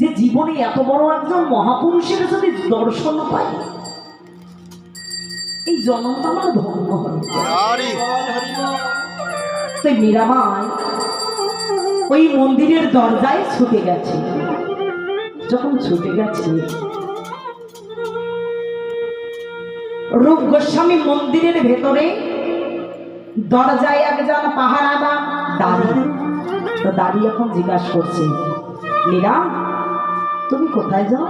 যে জীবনে এত বড় একজন মহাপুরুষের যদি দর্শন পাই এই জন্মটা আমার ধন্য হবে আরে তো মীরামাই ওই মন্দিরের দরজায় ছুটে গেছে। যখন ছুটে গেছে রূপ গোস্বামী মন্দিরের ভেতরে দরজায় একজন পাহারাদার দাঁড়িয়ে। তো দাঁড়িয়ে এখন জিজ্ঞাসা করছে মীরা তুমি কোথায় যাও?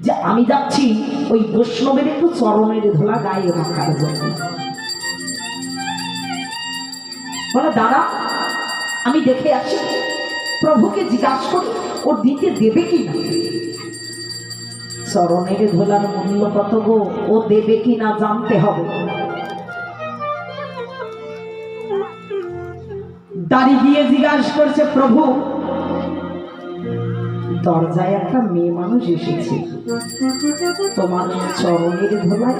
যে আমি যাচ্ছি, ওই বৈষ্ণবের একটু চরণের ধোলা গায়ে রাখার জন্য। বলে, দাদা, আমি দেখে আসি। প্রভুকে জিজ্ঞাসা করি, ও দিতে দেবে কি না চরণের ধোলার মূল্য কত গো? ও দেবে কি না জানতে হবে। দাঁড়িয়ে গিয়ে জিজ্ঞাসা করছে, প্রভু দরজায় একটা মেয়ে মানুষ এসেছে। তোমার চরণের ধোলায়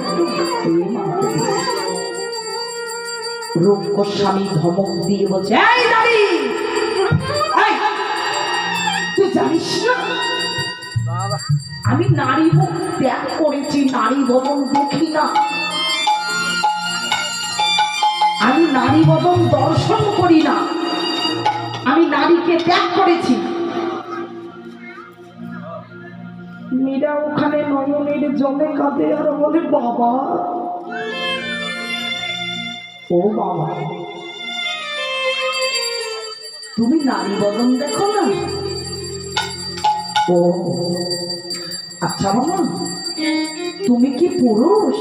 রূপ গোস্বামী ধমক দিয়ে বলছে তুই জানিস না? আমি নারী মুখ ত্যাগ করেছি নারী বদন দেখি না। আমি নারী বদন দর্শন করি না। আমি নারীকে ত্যাগ করেছি নয়নের জলে কাঁদে আর বলে, বাবা। ও বাবা, তুমি নারী বদন দেখো না? ও আচ্ছা বাবা, তুমি কি পুরুষ?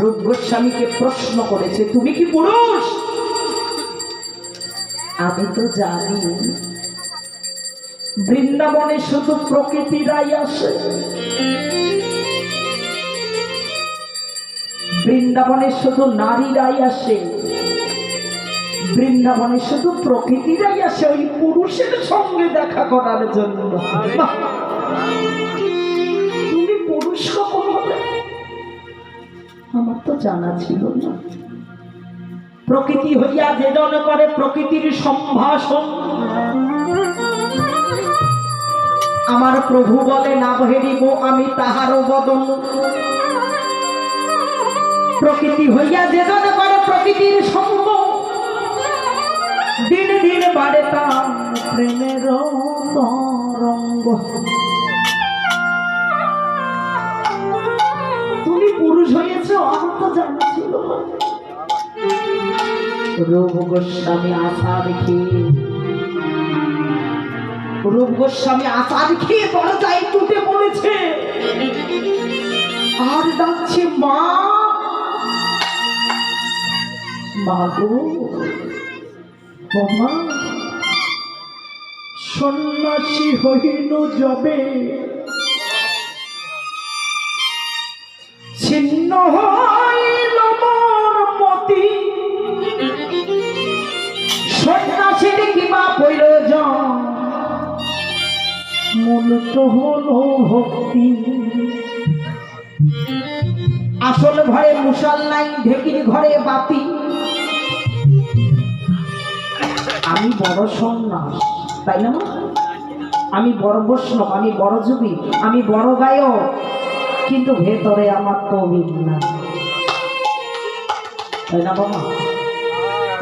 রূপ গোস্বামীকে প্রশ্ন করেছে, তুমি কি পুরুষ? আমি তো জানি। বৃন্দাবনে শুধু প্রকৃতিরাই আসে। বৃন্দাবনে শুধু নারীরাই আসে। বৃন্দাবনে শুধু প্রকৃতিরাই আসে, ওই পুরুষের সঙ্গে দেখা করার জন্য। তুমি পুরুষ কখন হবে? আমার তো জানা ছিল না। প্রকৃতি হইয়া যে জন করে, প্রকৃতির সম্ভাষণ আমার প্রভু বলে, না হেরিব আমি তাহারও বদন। প্রকৃতি হইয়া যে জন করে প্রকৃতির সঙ্গ। দিন দিন বাড়ে তার প্রেমের তরঙ্গ। তুমি পুরুষ হয়েছ আমার তো জানা ছিল না। রূপ গোস্বামী আশা দেখি। রূপ গোস্বামী আশা দেখি দরজায় টুটে পড়েছে। আর ডাকছে, মা! মা সন্ন্যাসী হইল যবে। ছিন্ন হইল মূলত হলো ভক্তি। আসল ঘরে মুসাল নাই, ঢেকির ঘরে বাতি। আমি বড় সন্ন্যাস, তাই না আমি বড় বৈষ্ণব, আমি বড় যুবী আমি বড় গায়ক। কিন্তু ভেতরে আমার তবিল না তাই না বাবা?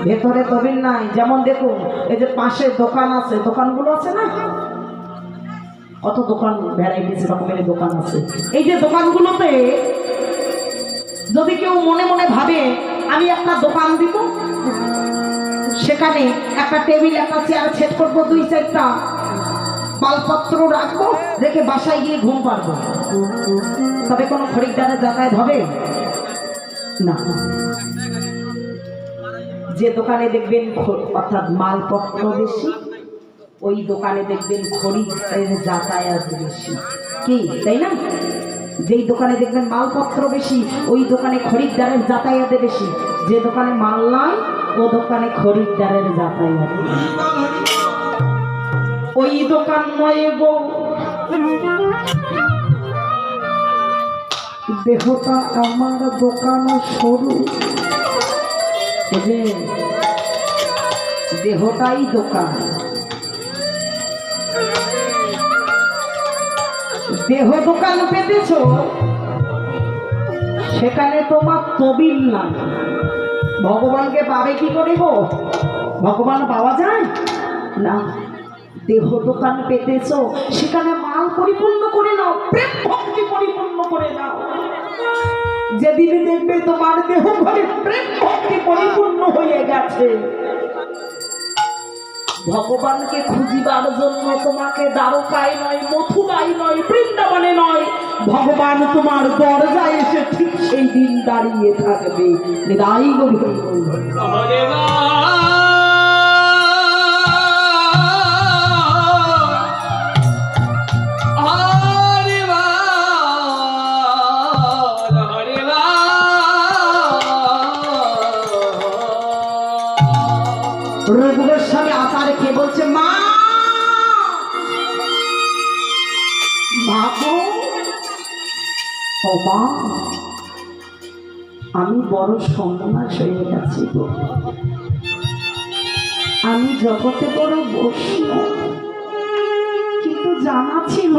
ভেতরে তবিল নাই। যেমন দেখুন, এই যে পাশে দোকান আছে, দোকানগুলো আছে না? কত দোকান ভ্যারাইটিস রকমের দোকান আছে। এই যে দোকানগুলোতে যদি কেউ মনে মনে ভাবে, আমি একটা দোকান দিব, সেখানে একটা টেবিল, একটা চেয়ার সেট করব, দুই চারটা মালপত্র রাখব, রেখে বাসায় গিয়ে ঘুম পারব তবে কোনো খরিদ্দারের যাতায়াত হবে? না। যে দোকানে দেখবেন অর্থাৎ মালপত্র বেশি ওই দোকানে দেখবেন খরিদ্দারের যাতায়াত বেশি। কি, তাই না? যেই দোকানে দেখবেন মালপত্র বেশি, ওই দোকানে খরিদ্দারের যাতায়াতে বেশি। যে দোকানে মাল নয় ও দোকানে খরিদ্দারের যাতায়াত ওই দোকান নয় দেহটা আমার দোকান সরু। দেহটাই দোকান। দেহ দোকান পেতেছ? সেখানে তোমার তবিল না ভগবানকে পাবে কি করে গো? ভগবান পাওয়া যায়? না, দেহ দোকান পেতেছ, সেখানে মাল পরিপূর্ণ করে নাও, প্রেম ভক্তি পরিপূর্ণ করে নাও। যেদিন দেখবে তোমার দেহ ঘরে প্রেম ভক্তি পরিপূর্ণ হয়ে গেছে। ভগবানকে খুঁজিবার জন্য তোমাকে দ্বারকায় নয়, মথুরায় নয়, বৃন্দাবনে নয়। ভগবান তোমার দরজায় এসে ঠিক সেই দিন দাঁড়িয়ে থাকবে। নিদাই গভীর রূপ বলছে মা! আমি বড় সন্ন্যাস হয়ে গেছি গো। আমি জগতে বড় বৈষ্ণব। কিন্তু জানা ছিল